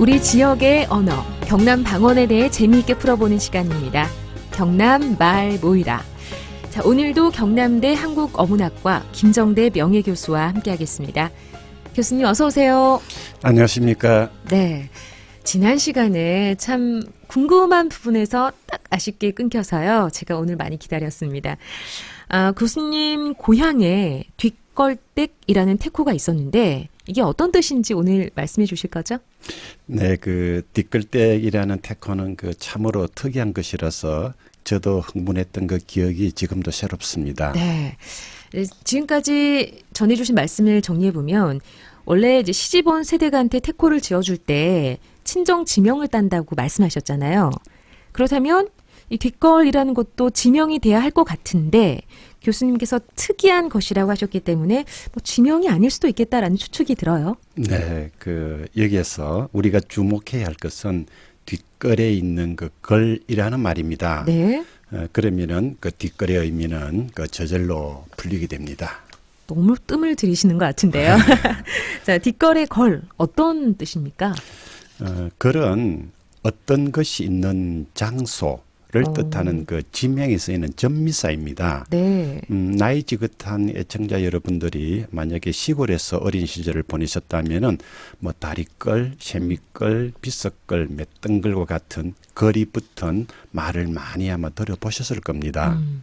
우리 지역의 언어, 경남 방언에 대해 재미있게 풀어보는 시간입니다. 경남 말 모이라. 자, 오늘도 경남대 한국어문학과 김정대 명예교수와 함께하겠습니다. 교수님 어서 오세요. 안녕하십니까. 네. 지난 시간에 참 궁금한 부분에서 딱 아쉽게 끊겨서요. 제가 오늘 많이 기다렸습니다. 아, 교수님 고향에 뒷걸댁이라는 태코가 있었는데 이게 어떤 뜻인지 오늘 말씀해 주실 거죠? 네, 그 뒷글댁이라는 테코는 그 참으로 특이한 것이라서 저도 흥분했던 그 기억이 지금도 새롭습니다. 네. 네, 지금까지 전해주신 말씀을 정리해보면, 원래 이제 시집온 세대가한테 태코를 지어줄 때 친정 지명을 딴다고 말씀하셨잖아요. 그렇다면 이 뒷걸이라는 것도 지명이 돼야 할 것 같은데, 교수님께서 특이한 것이라고 하셨기 때문에 뭐 지명이 아닐 수도 있겠다라는 추측이 들어요. 네, 그 여기에서 우리가 주목해야 할 것은 뒷걸에 있는 그 걸이라는 말입니다. 네. 어, 그러면은 그 뒷걸의 의미는 그 저절로 풀리게 됩니다. 너무 뜸을 들이시는 것 같은데요. 자, 뒷걸의 걸, 어떤 뜻입니까? 어, 걸은 어떤 것이 있는 장소 를 어. 뜻하는 그 지명에 쓰이는 전미사입니다. 네. 음, 나이 지긋한 애청자 여러분들이 만약에 시골에서 어린 시절을 보내셨다면은 뭐 다리끌, 세미끌, 비석끌, 맷등글과 같은 거리 붙은 말을 많이 아마 들어보셨을 겁니다. 음,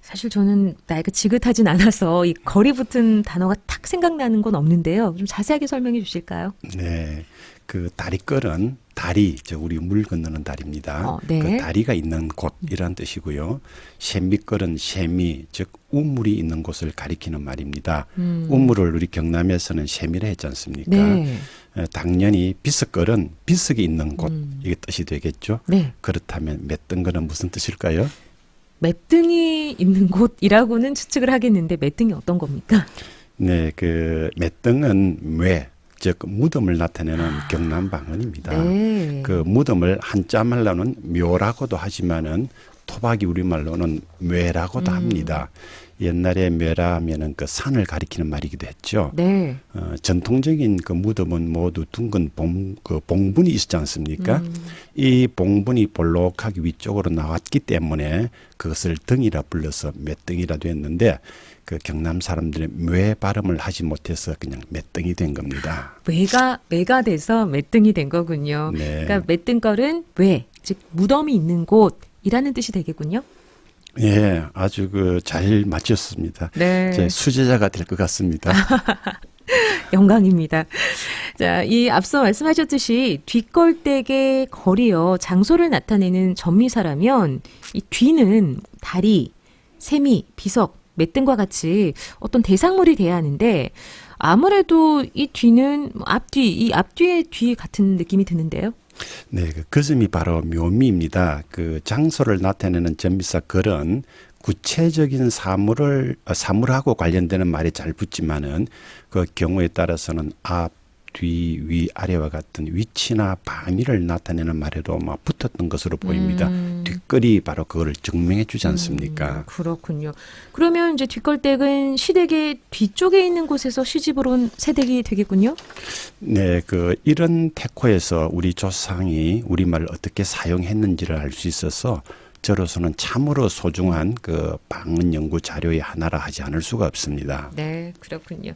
사실 저는 나이가 지긋하진 않아서 이 거리 붙은 단어가 탁 생각나는 건 없는데요. 좀 자세하게 설명해 주실까요? 네. 그 다리끌은 다리, 저 우리 물 건너는 다리입니다. 어, 네. 그 다리가 있는 곳이란 뜻이고요. 세미끌은 세미, 즉 우물이 있는 곳을 가리키는 말입니다. 음. 우물을 우리 경남에서는 세미라 했지 않습니까? 네. 어, 당연히 비석걸은 비석이 있는 곳 음. 이게 뜻이 되겠죠. 네. 그렇다면 맷등거는 무슨 뜻일까요? 매등이 있는 곳이라고는 추측을 하겠는데 매등이 어떤 겁니까? 네, 그 맷등은 뇌, 즉 무덤을 나타내는 경남 방언입니다. 아. 네. 그 무덤을 한자 말로는 묘라고도 하지만은 토박이 우리말로는 뇌라고도 음. 합니다. 옛날에 뇌라 하면은 그 산을 가리키는 말이기도 했죠. 네. 어, 전통적인 그 무덤은 모두 둥근 봉, 그 봉분이 있지 않습니까? 음. 이 봉분이 볼록하게 위쪽으로 나왔기 때문에 그것을 등이라 불러서 맷등이라도 했는데 그 경남 사람들이 뇌 발음을 하지 못해서 그냥 맷등이 된 겁니다. 외가 외가 돼서 매등이 된 거군요. 네. 그러니까 매등걸은 외, 즉 무덤이 있는 곳 이라는 뜻이 되겠군요. 예, 아주 그 잘 맞췄습니다. 네. 제 수제자가 될 것 같습니다. 영광입니다. 자, 이 앞서 말씀하셨듯이 뒷걸댁의 거리요, 장소를 나타내는 전미사라면 이 뒤는 다리, 세미, 비석, 맷등과 같이 어떤 대상물이 돼야 하는데 아무래도 이 뒤는 뭐 앞뒤, 이 앞뒤의 뒤 같은 느낌이 드는데요. 네, 그, 그 점이 바로 묘미입니다. 그 장소를 나타내는 전미사 글은 구체적인 사물을 어, 사물하고 관련되는 말이 잘 붙지만은 그 경우에 따라서는 앞, 뒤, 위, 아래와 같은 위치나 범위를 나타내는 말에도 막 붙었던 것으로 보입니다. 음. 뒷글이 바로 그거를 증명해 주지 않습니까? 음, 그렇군요. 그러면 이제 뒷걸댁은 시댁의 뒤쪽에 있는 곳에서 시집을 온 세댁이 되겠군요. 네, 그 이런 테코에서 우리 조상이 우리말을 어떻게 사용했는지를 알 수 있어서 저로서는 참으로 소중한 그 방언 연구 자료의 하나라 하지 않을 수가 없습니다. 네, 그렇군요.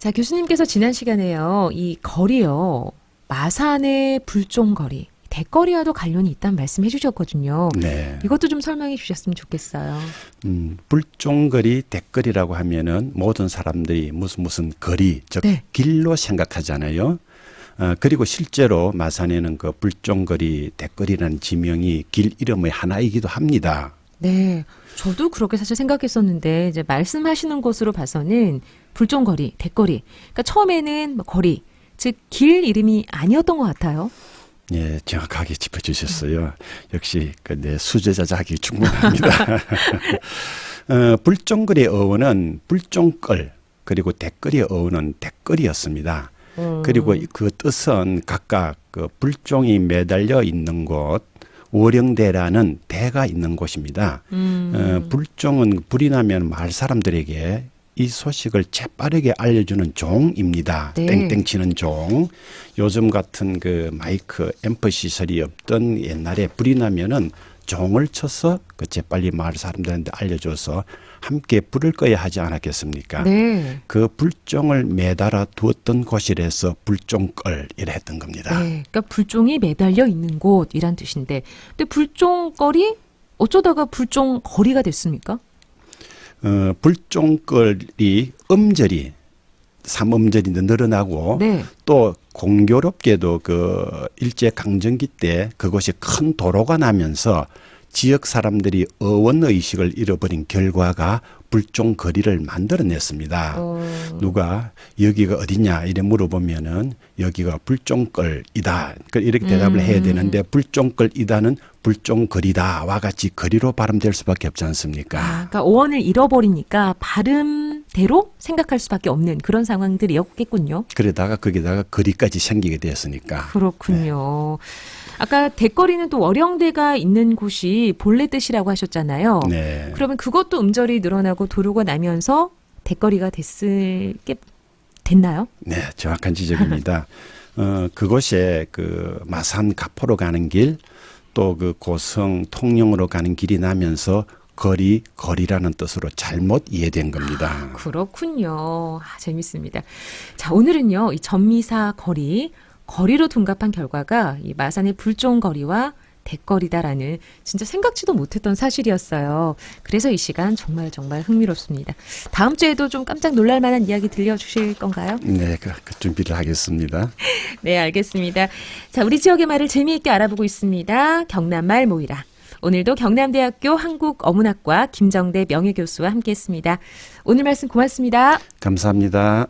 자, 교수님께서 지난 시간에요. 이 거리요. 마산의 불종거리, 대거리와도 관련이 있다는 말씀 해 주셨거든요. 네. 이것도 좀 설명해 주셨으면 좋겠어요. 음, 불종거리, 대거리라고 하면은 모든 사람들이 무슨 무슨 거리, 즉 네. 길로 생각하잖아요. 어, 그리고 실제로 마산에는 그 불종거리, 대거리라는 지명이 길 이름의 하나이기도 합니다. 네. 저도 그렇게 사실 생각했었는데, 이제 말씀하시는 것으로 봐서는 불종거리, 대거리. 그러니까 처음에는 뭐 거리, 즉, 길 이름이 아니었던 것 같아요. 예, 정확하게 짚어주셨어요. 역시 그내 수제자 자기 충분합니다. 어, 불종거리의 어원은 불종걸 그리고 대거리의 어원은 대거리였습니다. 음. 그리고 그 뜻은 각각 그 불종이 매달려 있는 곳, 월영대라는 대가 있는 곳입니다. 음. 어, 불종은 불이 나면 마을 사람들에게 이 소식을 재빠르게 알려주는 종입니다. 네. 땡땡 치는 종. 요즘 같은 그 마이크 앰프 시설이 없던 옛날에 불이 나면은 종을 쳐서 그 재빨리 마을 사람들한테 알려줘서 함께 불을 꺼야 하지 않았겠습니까? 네. 그 불종을 매달아 두었던 곳이라서 불종걸이라 했던 겁니다. 네. 그러니까 불종이 매달려 있는 곳이란 뜻인데, 근데 불종거리 어쩌다가 불종거리가 됐습니까? 어, 불종걸이 음절이 삼음절이 늘어나고 네. 또 공교롭게도 그 일제 강점기 때 그것이 큰 도로가 나면서 지역 사람들이 어원 의식을 잃어버린 결과가 불종 거리를 만들어냈습니다. 어, 누가 여기가 어디냐 이래 물어보면은 여기가 불종걸이다. 그 이렇게 대답을 해야 음. 되는데 불종걸이다는 불종거리다와 같이 거리로 발음될 수밖에 없지 않습니까? 아, 그러니까 어원을 잃어버리니까 발음대로 생각할 수밖에 없는 그런 상황들이었겠군요. 그러다가 거기다가 거리까지 생기게 되었으니까. 그렇군요. 아까 대거리는 또 월영대가 있는 곳이 본래 뜻이라고 하셨잖아요. 네. 그러면 그것도 음절이 늘어나고 도로가 나면서 대거리가 됐을 게 됐나요? 네, 정확한 지적입니다. 어, 그곳에 그 마산 가포로 가는 길, 또 그 고성 통영으로 가는 길이 나면서 거리, 거리라는 뜻으로 잘못 이해된 겁니다. 그렇군요. 아, 재밌습니다. 자, 오늘은요, 이 전미사 거리, 거리로 둔갑한 결과가 이 마산의 불종거리와 대거리다라는 진짜 생각지도 못했던 사실이었어요. 그래서 이 시간 정말 정말 흥미롭습니다. 다음 주에도 좀 깜짝 놀랄 만한 이야기 들려주실 건가요? 네, 그, 그 준비를 하겠습니다. 네, 알겠습니다. 자, 우리 지역의 말을 재미있게 알아보고 있습니다. 경남말 모이라. 오늘도 경남대학교 한국어문학과 김정대 명예교수와 함께했습니다. 오늘 말씀 고맙습니다. 감사합니다.